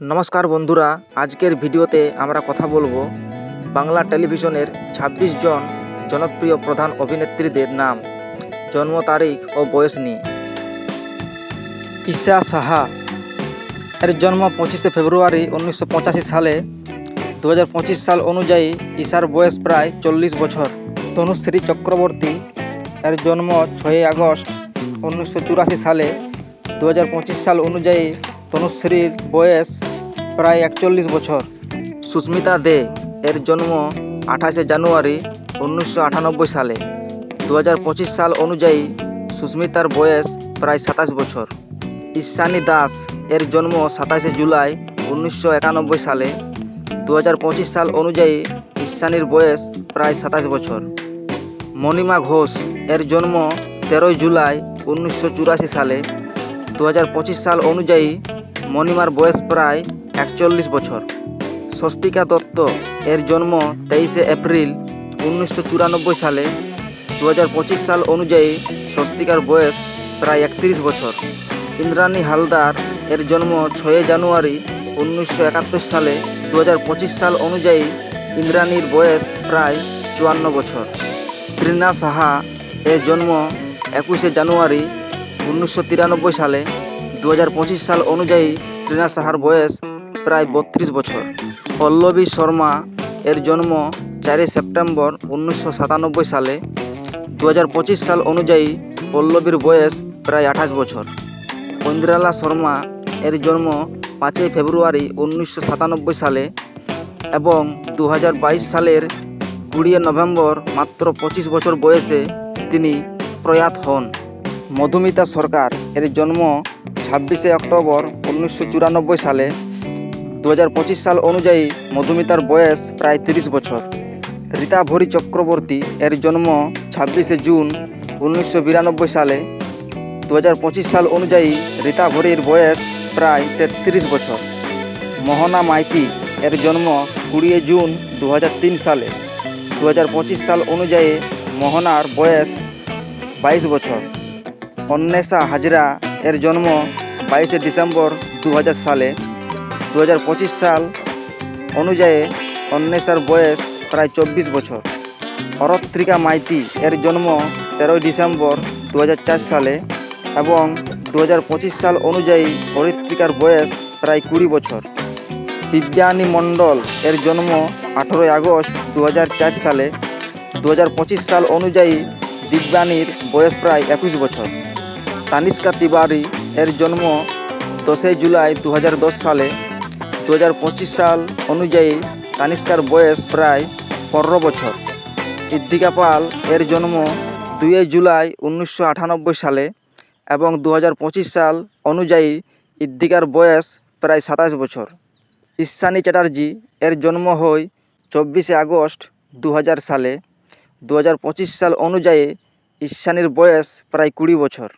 নমস্কার বন্ধুরা, আজকের ভিডিওতে আমরা কথা বলব বাংলা টেলিভিশনের ২৬ জন জনপ্রিয় প্রধান অভিনেত্রীদের নাম, জন্ম তারিখ ও বয়স নিয়ে। ঈশা সাহা, এর জন্ম পঁচিশে ফেব্রুয়ারি উনিশশো পঁচাশি সালে। দু হাজার পঁচিশ সাল অনুযায়ী ঈশার বয়স প্রায় চল্লিশ বছর। তনুশ্রী চক্রবর্তী, এর জন্ম ছয়ই আগস্ট উনিশশো চুরাশি সালে। দু হাজার পঁচিশ সাল অনুযায়ী তনুশ্রীর বয়স প্রায় একচল্লিশ বছর। সুস্মিতা দে এর জন্ম আঠাশে জানুয়ারি উনিশশো আটানব্বই সালে। দু হাজার পঁচিশ সাল অনুযায়ী সুস্মিতার বয়স প্রায় সাতাশ বছর। ঈশানী দাস এর জন্ম সাতাশে জুলাই উনিশশো একানব্বই সালে। দু হাজার পঁচিশ সাল অনুযায়ী ঈশানীর বয়স প্রায় সাতাশ বছর। মণিমা ঘোষ এর জন্ম তেরোই জুলাই উনিশশো চুরাশি সালে। দু হাজার পঁচিশ সাল অনুযায়ী মণিমার বয়স প্রায় একচল্লিশ বছর। স্বস্তিকা দত্ত এর জন্ম তেইশে এপ্রিল উনিশশো চুরানব্বই সালে। দু হাজার পঁচিশ সাল অনুযায়ী স্বস্তিকার বয়স প্রায় একত্রিশ বছর। ইন্দ্রাণী হালদার এর জন্ম ছয়ই জানুয়ারি উনিশশো একাত্তর সালে। দু হাজার পঁচিশ সাল অনুযায়ী ইন্দ্রাণীর বয়স প্রায় চুয়ান্ন বছর। তৃণা সাহা এর জন্ম একুশে জানুয়ারি উনিশশো তিরানব্বই সালে। দু হাজার পঁচিশ সাল অনুযায়ী তৃণা সাহার বয়স প্রায় বত্রিশ বছর। পল্লবী শর্মা এর জন্ম চারই সেপ্টেম্বর উনিশশো সাতানব্বই সালে। দু হাজার পঁচিশ সাল অনুযায়ী পল্লবীর বয়স প্রায় আঠাশ বছর। ঐন্দ্রালা শর্মা এর জন্ম পাঁচই ফেব্রুয়ারি উনিশশো সাতানব্বই সালে এবং দু হাজার বাইশ সালের কুড়ি নভেম্বর মাত্র পঁচিশ বছর বয়সে তিনি প্রয়াত হন। মধুমিতা সরকার। এর জন্ম ছাব্বিশে অক্টোবর উনিশশো চুরানব্বই সালে। দু হাজার পঁচিশ সাল অনুযায়ী মধুমিতার বয়স প্রায় তিরিশ বছর। রীতা ভরি চক্রবর্তী, এর জন্ম ছাব্বিশে জুন উনিশশো বিরানব্বই সালে। দু হাজার পঁচিশ সাল অনুযায়ী রীতা ভরির বয়স প্রায় তেত্রিশ বছর। মোহনা মাইতি, এর জন্ম কুড়ি জুন দু হাজার তিন সালে। দু হাজার পঁচিশ সাল অনুযায়ী মোহনার বয়স বাইশ বছর। অন্বেষা হাজরা এর জন্ম বাইশে ডিসেম্বর দু হাজার সালে। দু হাজার পঁচিশ সাল অনুযায়ী অন্বেষার বয়স প্রায় চব্বিশ বছর। অরত্রিকা মাইতি এর জন্ম তেরোই ডিসেম্বর দু হাজার চার সালে এবং দু হাজার পঁচিশ সাল অনুযায়ী অরিত্রিকার বয়স প্রায় কুড়ি বছর। দিব্যানী মণ্ডল এর জন্ম আঠেরোই আগস্ট দু হাজার চার সালে। দু হাজার পঁচিশ সাল অনুযায়ী দিব্যানীর বয়স প্রায় একুশ বছর। তানিষ্কা তিওয়ারি এর জন্ম দশই জুলাই দু হাজার দশ সালে। দু হাজার পঁচিশ সাল অনুযায়ী তানিষ্কার বয়স প্রায় পনেরো বছর। ইদ্দিকা পাল এর জন্ম দুই জুলাই উনিশশো আটানব্বই সালে এবং দু হাজার পঁচিশ সাল অনুযায়ী ইদ্দিকার বয়স প্রায় সাতাশ বছর। ঈশানী চ্যাটার্জি এর জন্ম হয় চব্বিশে আগস্ট দু হাজার সালে। দু হাজার পঁচিশ সাল অনুযায়ী ঈশানীর বয়স প্রায় কুড়ি বছর।